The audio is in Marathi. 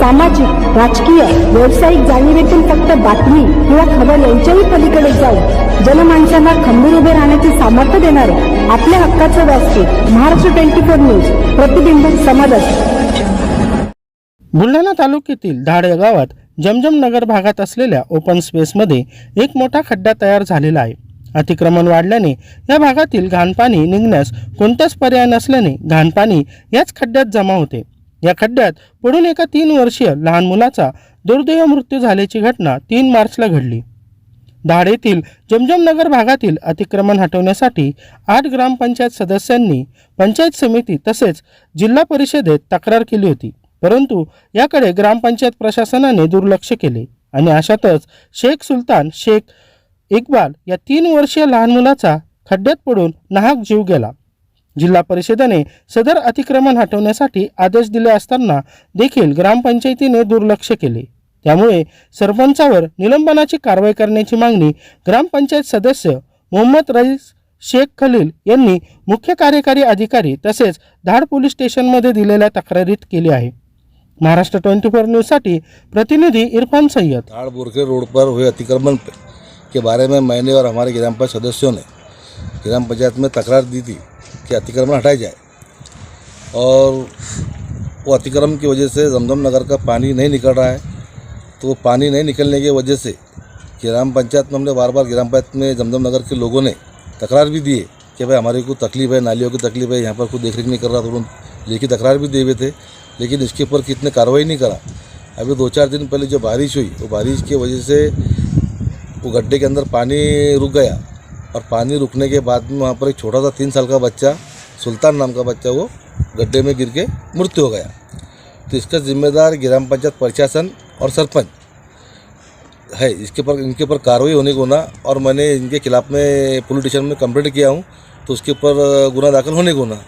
सामाजिक राजकीय व्यावसायिक जाणीवेतून फक्त बातमी किंवा खबर यांच्याही पलीकडे जाऊन जनमानसांना खंबीर उभे राहण्याचे सामर्थ्य देणारे आपल्या हक्काचं व्यासपीठ महाराष्ट्र ट्वेंटी फोर न्यूज प्रतिबिंब समाजात बुलढाणा तालुक्यातील धाड गावात जमजम नगर भागात असलेल्या ओपन स्पेसमध्ये एक मोठा खड्डा तयार झालेला आहे. अतिक्रमण वाढल्याने या भागातील घाणपाणी निघण्यास कोणताच पर्याय नसल्याने घाणपाणी याच खड्ड्यात जमा होते. या खड्ड्यात पडून एका तीन वर्षीय लहान मुलाचा दुर्दैव मृत्यू झाल्याची घटना तीन मार्चला घडली. धाड येथील जमजमनगर भागातील अतिक्रमण हटवण्यासाठी आठ ग्रामपंचायत सदस्यांनी पंचायत समिती तसेच जिल्हा परिषदेत तक्रार केली होती. परंतु याकडे ग्रामपंचायत प्रशासनाने दुर्लक्ष केले आणि अशातच शेख सुलतान शेख इक्बाल या तीन वर्षीय लहान मुलाचा खड्ड्यात पडून नाहक जीव गेला. जिल्हा परिषदेने सदर अतिक्रमण हटवण्यासाठी आदेश दिले असताना देखील ग्रामपंचायतीने दुर्लक्ष केले. त्यामुळे सरपंचावर निलंबनाची कारवाई करण्याची मागणी ग्रामपंचायत सदस्य मोहम्मद रईस शेख खलील यांनी मुख्य कार्यकारी अधिकारी तसेच धाड पोलीस स्टेशनमध्ये दिलेल्या तक्रारीत केली आहे. महाराष्ट्र ट्वेंटी फोर न्यूजसाठी प्रतिनिधी इरफान सय्यद. धाड़ बोरखे रोड पर हुए अतिक्रमण के बारे में मैंने और हमारे ग्राम पंचायत सदस्यों ने ग्राम पंचायत में तकरार दी थी। कि अतिक्रमण हटाया जाए। और वो अतिक्रम की वजह से जमदम नगर का पानी नहीं निकल रहा है। तो वो पानी नहीं निकलने की वजह से ग्राम पंचायत में हमने बार बार ग्राम पंचायत में जमदम नगर के लोगों ने तकरार भी दी है कि भाई हमारे को तकलीफ है नालियों की तकलीफ है यहाँ पर कोई देख रेख नहीं कर रहा तो उन्होंने लेखी तकरार भी दिए हुए थे। लेकिन इसके ऊपर कितने कार्रवाई नहीं करा। अभी दो चार दिन पहले जो बारिश हुई वो बारिश की वजह से वो गड्ढे के अंदर पानी रुक गया। और पानी रुकने के बाद में वहाँ पर एक छोटा सा तीन साल का बच्चा, सुल्तान नाम का बच्चा, वो गड्ढे में गिर के मृत्यु हो गया। तो इसका जिम्मेदार ग्राम पंचायत प्रशासन और सरपंच है। इसके पर, इनके ऊपर कार्रवाई होने को ना, और मैंने इनके खिलाफ में पुलिस स्टेशन में कंप्लेंट किया हूँ तो उसके ऊपर, गुना दाखिल होने को ना।